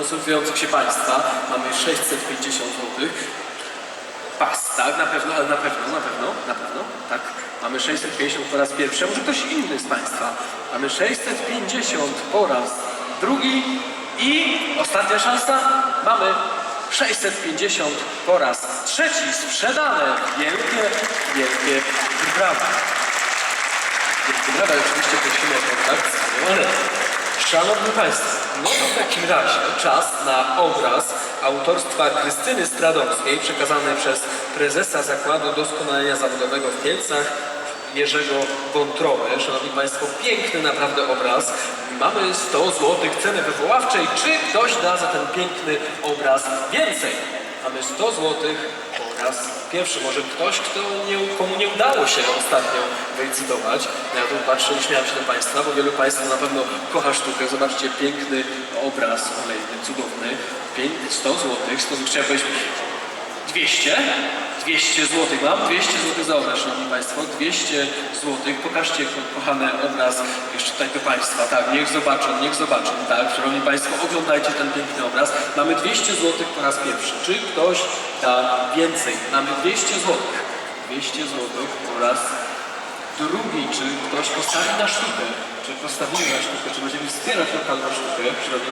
konsultujących się Państwa. Mamy 650 zł. Pas, tak, na pewno, ale na pewno, na pewno, na pewno, tak. Mamy 650 po raz pierwszy, a może ktoś inny z Państwa. Mamy 650 po raz drugi i ostatnia szansa, mamy 650 po raz trzeci sprzedane. Wielkie, wielkie brawa. Wielkie brawa, oczywiście prosimy o kontakt z. Szanowni Państwo, no w takim razie czas na obraz autorstwa Krystyny Stradomskiej przekazany przez prezesa Zakładu Doskonalenia Zawodowego w Kielcach Jerzego Wątroby. Szanowni Państwo, piękny naprawdę obraz. Mamy 100 zł ceny wywoławczej. Czy ktoś da za ten piękny obraz więcej? Mamy 100 zł po raz pierwszy. Może ktoś, kto nie, komu nie udało się ostatnio wylicytować. Ja tu patrzę i śmiałem się do Państwa, bo wielu Państwa na pewno kocha sztukę. Zobaczcie, piękny obraz kolejny, cudowny. Pięk, 100 zł, 100 zł. Chciałem powiedzieć 200? 200 zł mam, 200 zł za obraz, Szanowni Państwo, 200 zł. Pokażcie, ko- kochany obraz jeszcze tutaj do Państwa, tak, niech zobaczą, niech zobaczą, tak, Szanowni Państwo, oglądajcie ten piękny obraz. Mamy 200 zł po raz pierwszy. Czy ktoś da więcej? Mamy 200 zł. 200 zł po raz drugi. Czy ktoś postawi na sztukę? Czy postawimy na sztukę? Czy będziemy wspierać lokalną sztukę?